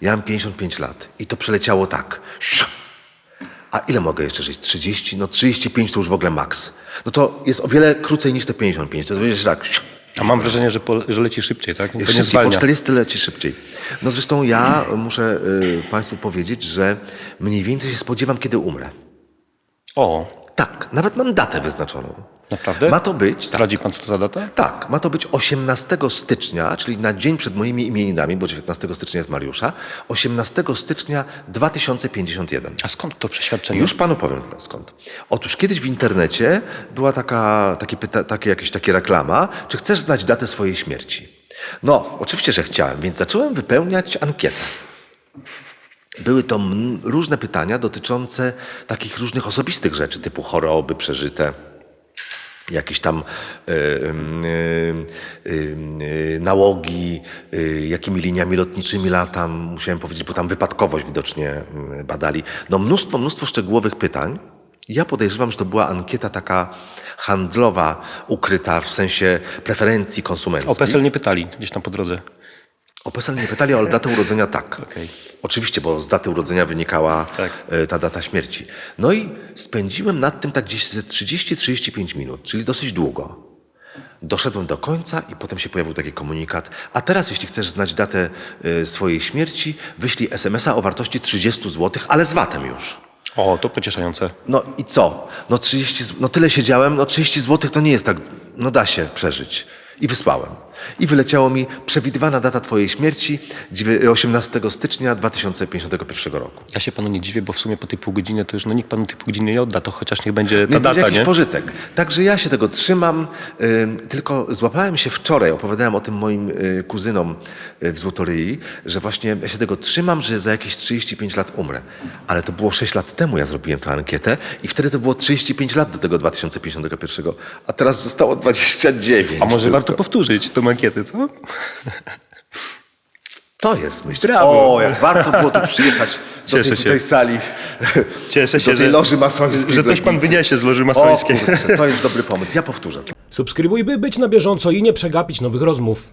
Ja mam 55 lat i to przeleciało tak. A ile mogę jeszcze żyć? 30? No 35 to już w ogóle maks. No to jest o wiele krócej niż te 55. To będzie tak. A mam wrażenie, że, po, że leci szybciej, tak? To nie Szybciej, po zwalnia. 40 leci szybciej. No zresztą ja muszę y, Państwu powiedzieć, że mniej więcej się spodziewam, kiedy umrę. O, Tak, nawet mam datę wyznaczoną. naprawdę? Ma to być, tak, Zdradzi pan, co to za data? tak, ma to być 18 stycznia, czyli na dzień przed moimi imieninami, bo 19 stycznia jest Mariusza, 18 stycznia 2051. A skąd to przeświadczenie? Już panu powiem dla- skąd. Otóż kiedyś w internecie była taka, takie, pyta, takie, jakieś, takie reklama, czy chcesz znać datę swojej śmierci? No, oczywiście, że chciałem, więc zacząłem wypełniać ankietę. Były to różne pytania dotyczące takich różnych osobistych rzeczy, typu choroby przeżyte, jakieś tam y, y, y, nałogi, y, jakimi liniami lotniczymi latam, musiałem powiedzieć, bo tam wypadkowość widocznie badali. No mnóstwo, mnóstwo szczegółowych pytań. Ja podejrzewam, że to była ankieta taka handlowa, ukryta w sensie preferencji konsumenckich. O PESEL nie pytali gdzieś tam po drodze. O PESEL nie pytali, ale datę urodzenia tak. Okej. Oczywiście, bo z daty urodzenia wynikała Tak. e, ta data śmierci. No i spędziłem nad tym tak gdzieś ze 30-35 minut, czyli dosyć długo. Doszedłem do końca i potem się pojawił taki komunikat. A teraz, jeśli chcesz znać datę e, swojej śmierci, wyślij SMS-a o wartości 30 zł, ale z VAT-em już. O, to pocieszające. No i co? No 30, z- no tyle siedziałem, no 30 zł to nie jest tak, no da się przeżyć. I wysłałem. I wyleciało mi przewidywana data twojej śmierci dziewię- 18 stycznia 2051 roku. Ja się panu nie dziwię, bo w sumie po tej pół godziny to już no, nikt panu tej pół godziny nie odda, to chociaż niech będzie ta Nie, data, jakiś nie? pożytek. Także ja się tego trzymam. Ym, tylko złapałem się wczoraj, opowiadałem o tym moim y, kuzynom y, w Złotoryi, że właśnie ja się tego trzymam, że za jakieś 35 lat umrę. Ale to było 6 lat temu ja zrobiłem tę ankietę i wtedy to było 35 lat do tego 2051, a teraz zostało 29. A może tylko. Warto powtórzyć tą ankietę, co? To jest myśl. Brawo. O, jak warto było tu przyjechać do Cieszę tej się. tutaj sali. Cieszę się, do tej że- loży masońskiej. że coś pan wyniesie z loży O, masońskiej. kurczę, to jest dobry pomysł. Ja powtórzę to. Subskrybuj, by być na bieżąco i nie przegapić nowych rozmów.